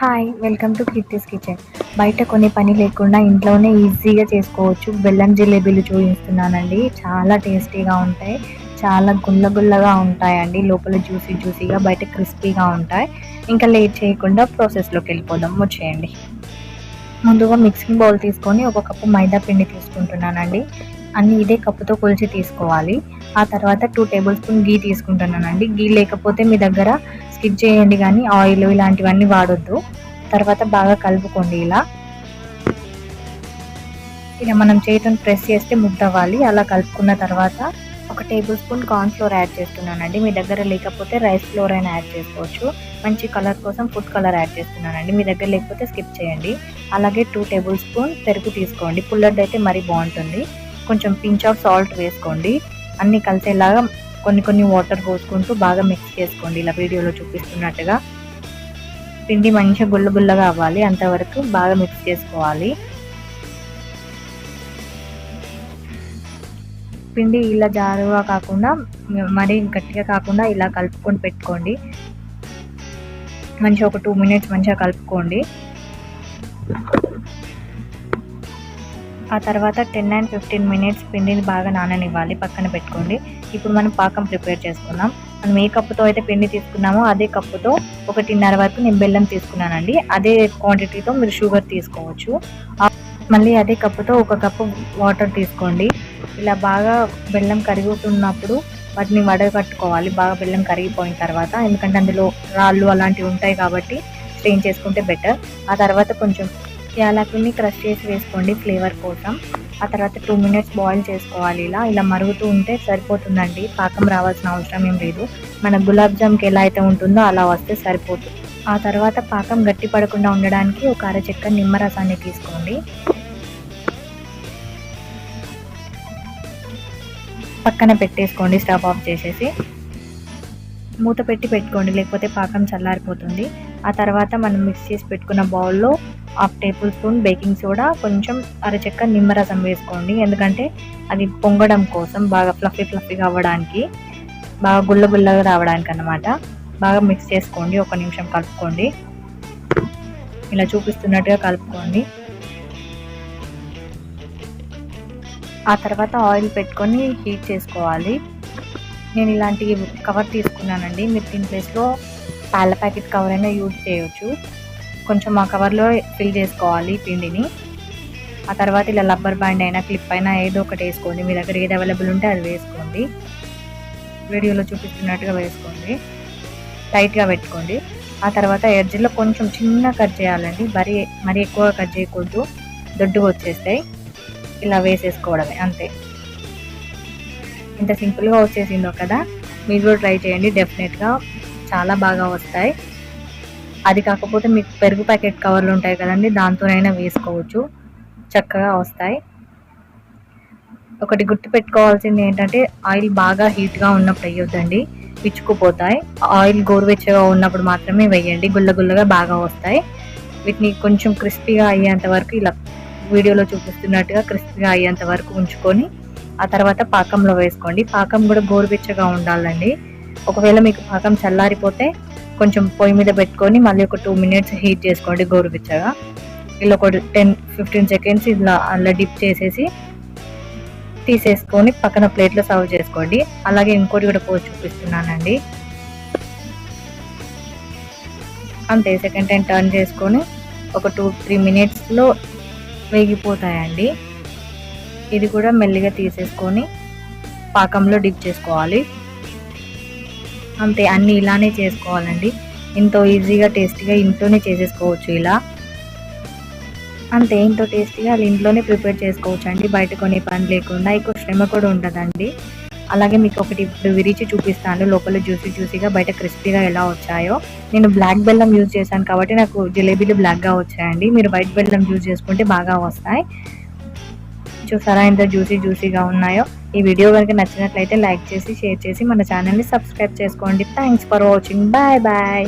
Hi welcome to Keerthi's kitchen బయట కొన్ని పని లేకుండా ఇంట్లోనే ఈజీగా చేసుకోవచ్చు. బెల్లం జిలేబీలు చూపిస్తున్నానండి చాలా టేస్టీగా ఉంటాయి. చాలా గుల్ల గుల్లగా ఉంటాయండి. లోపల జ్యూసీ జ్యూసీగా బయట క్రిస్పీగా ఉంటాయి. ఇంకా లేట్ చేయకుండా ప్రాసెస్లోకి వెళ్ళిపోదాం. వచ్చేయండి. ముందుగా మిక్సింగ్ బౌల్ తీసుకొని ఒక కప్పు మైదా పిండి తీసుకుంటున్నానండి. అన్ని ఇదే కప్పుతో కొలిచి తీసుకోవాలి. ఆ తర్వాత టూ టేబుల్ స్పూన్ గీ తీసుకుంటున్నానండి. గీ లేకపోతే మీ దగ్గర స్కిప్ చేయండి కానీ ఆయిల్ ఇలాంటివన్నీ వాడొద్దు. తర్వాత బాగా కలుపుకోండి ఇలా. ఇలా మనం చేతిని ప్రెస్ చేస్తే ముద్దవ్వాలి. అలా కలుపుకున్న తర్వాత ఒక tablespoon corn flour add చేస్తున్నానండి. మీ దగ్గర లేకపోతే రైస్ ఫ్లోర్ అయినా యాడ్ చేసుకోవచ్చు. మంచి కలర్ కోసం ఫుడ్ కలర్ యాడ్ చేస్తున్నానండి. మీ దగ్గర లేకపోతే స్కిప్ చేయండి. అలాగే టూ టేబుల్ స్పూన్ పెరుగు తీసుకోండి. పుల్లడ్ అయితే మరీ బాగుంటుంది. కొంచెం పించ్ ఆఫ్ సాల్ట్ వేసుకోండి. అన్నీ కలిసేలాగా కొన్ని కొన్ని వాటర్ పోసుకుంటూ బాగా మిక్స్ చేసుకోండి. ఇలా వీడియోలో చూపిస్తున్నట్టుగా. పిండి మంచిగా గుల్ల గుల్లగా అవ్వాలి. అంతవరకు బాగా మిక్స్ చేసుకోవాలి. పిండి ఇలా జారుగా కాకుండా మరీ గట్టిగా కాకుండా ఇలా కలుపుకొని పెట్టుకోండి. మంచిగా ఒక టూ మినిట్స్ మంచిగా కలుపుకోండి. ఆ తర్వాత టెన్ అండ్ ఫిఫ్టీన్ మినిట్స్ పిండిని బాగా నాననివ్వాలి పక్కన పెట్టుకోండి. ఇప్పుడు మనం పాకం ప్రిపేర్ చేసుకుందాం మనం ఏ కప్పుతో అయితే పిండి తీసుకున్నామో అదే కప్పుతో ఒకటిన్నర వరకు నేను బెల్లం తీసుకున్నానండి. అదే క్వాంటిటీతో మీరు షుగర్ తీసుకోవచ్చు. మళ్ళీ అదే కప్పుతో ఒక కప్పు వాటర్ తీసుకోండి. ఇలా బాగా బెల్లం కరుగుతున్నప్పుడు వాటిని వడగట్టుకోవాలి. బాగా బెల్లం కరిగిపోయిన తర్వాత ఎందుకంటే అందులో రాళ్ళు అలాంటివి ఉంటాయి కాబట్టి స్ట్రెయిన్ చేసుకుంటే బెటర్. ఆ తర్వాత కొంచెం యాలకుల్ని క్రష్ చేసి వేసుకోండి ఫ్లేవర్ కోసం. ఆ తర్వాత టూ మినిట్స్ బాయిల్ చేసుకోవాలి ఇలా. ఇలా మరుగుతూ ఉంటే సరిపోతుందండి. పాకం రావాల్సిన అవసరం ఏం లేదు. మన గులాబ్ జామ్కి ఎలా అయితే ఉంటుందో అలా వస్తే సరిపోతుంది. ఆ తర్వాత పాకం గట్టి పడకుండా ఉండడానికి ఒక అరచెక్క నిమ్మరసాన్ని తీసుకోండి. పక్కన పెట్టేసుకోండి స్టవ్ ఆఫ్ చేసేసి. మూత పెట్టి పెట్టుకోండి లేకపోతే పాకం చల్లారిపోతుంది. ఆ తర్వాత మనం మిక్స్ చేసి పెట్టుకున్న బౌల్లో half tablespoon baking soda కొంచెం అరచెక్క నిమ్మరసం వేసుకోండి. ఎందుకంటే అది పొంగడం కోసం బాగా ఫ్లఫీ ఫ్లఫీగా అవ్వడానికి బాగా గుల్ల గుల్లగా రావడానికి అన్నమాట. బాగా మిక్స్ చేసుకోండి ఒక నిమిషం కలుపుకోండి. ఇలా చూపిస్తున్నట్టుగా కలుపుకోండి. ఆ తర్వాత ఆయిల్ పెట్టుకొని హీట్ చేసుకోవాలి. నేను ఇలాంటి కవర్ తీసుకున్నానండి. మీరు దీని ప్లేస్లో పాల ప్యాకెట్ కవర్ అయినా యూజ్ చేయొచ్చు. కొంచెం ఆ కవర్లో ఫిల్ చేసుకోవాలి పిండిని. ఆ తర్వాత ఇలా రబ్బర్ బ్యాండ్ అయినా క్లిప్ అయినా ఏదో ఒకటి వేసుకోండి. మీ దగ్గర ఏది అవైలబుల్ ఉంటే అది వేసుకోండి. వీడియోలో చూపిస్తున్నట్టుగా వేసుకోండి. టైట్గా పెట్టుకోండి. ఆ తర్వాత ఎడ్జ్లో కొంచెం చిన్న కట్ చేయాలండి. మరీ మరీ ఎక్కువ కట్ చేయకూడదు. దొడ్డుగా వచ్చేస్తాయి. ఇలా వేసేసుకోవడమే అంతే. ఇంత సింపుల్గా వచ్చేసిందో కదా. మీరు కూడా ట్రై చేయండి డెఫినెట్గా చాలా బాగా వస్తాయి. అది కాకపోతే మీకు పెరుగు ప్యాకెట్ కవర్లు ఉంటాయి కదండి దాంతోనైనా వేసుకోవచ్చు. చక్కగా వస్తాయి. ఒకటి గుర్తు పెట్టుకోవాల్సింది ఏంటంటే ఆయిల్ బాగా హీట్గా ఉన్నప్పుడు వేయొద్దండి. పిచ్చుకుపోతాయి. ఆయిల్ గోరువెచ్చగా ఉన్నప్పుడు మాత్రమే వేయండి. గుల్ల గుల్లగా బాగా వస్తాయి. వీటిని కొంచెం క్రిస్పీగా అయ్యేంత వరకు ఇలా వీడియోలో చూపిస్తున్నట్టుగా క్రిస్పీగా అయ్యేంత వరకు ఉంచుకొని ఆ తర్వాత పాకంలో వేసుకోండి. పాకం కూడా గోరువెచ్చగా ఉండాలండి. ఒకవేళ మీకు పాకం చల్లారిపోతే కొంచెం పొయ్యి మీద పెట్టుకొని మళ్ళీ ఒక టూ మినిట్స్ హీట్ చేసుకోండి గోరువెచ్చగా. ఇలా ఒక టెన్ ఫిఫ్టీన్ సెకండ్స్ ఇలా అలా డిప్ చేసేసి తీసేసుకొని పక్కన ప్లేట్లో సర్వ్ చేసుకోండి. అలాగే ఇంకోటి కూడా పోసి చూపిస్తున్నానండి. అంతే సెకండ్ టైం టర్న్ చేసుకొని ఒక టూ త్రీ మినిట్స్లో వేగిపోతాయండి. ఇది కూడా మెల్లిగా తీసేసుకొని పాకంలో డిప్ చేసుకోవాలి. అంతే అన్నీ ఇలానే చేసుకోవాలండి. ఎంతో ఈజీగా టేస్టీగా ఇంట్లోనే చేసేసుకోవచ్చు ఇలా. అంతే ఎంతో టేస్టీగా అది ఇంట్లోనే ప్రిపేర్ చేసుకోవచ్చు అండి బయట కొనే పని లేకుండా ఎక్కువ శ్రమ కూడా ఉండదండి. అలాగే మీకు ఒకటి ఇప్పుడు విరిచి చూపిస్తాను. లోపల జ్యూసీ జ్యూసీగా బయట క్రిస్పీగా ఎలా వచ్చాయో. నేను బ్లాక్ బెల్లం యూజ్ చేశాను కాబట్టి నాకు జిలేబీలు బ్లాక్గా వచ్చాయండి. మీరు వైట్ బెల్లం యూజ్ చేసుకుంటే బాగా వస్తాయి. చూసారా? ఎంత జ్యూసీ జ్యూసీగా ఉన్నాయో. ఈ వీడియో కనుక నచ్చినట్లయితే లైక్ చేసి షేర్ చేసి మన ఛానల్ని సబ్స్క్రైబ్ చేసుకోండి. Thanks for watching bye bye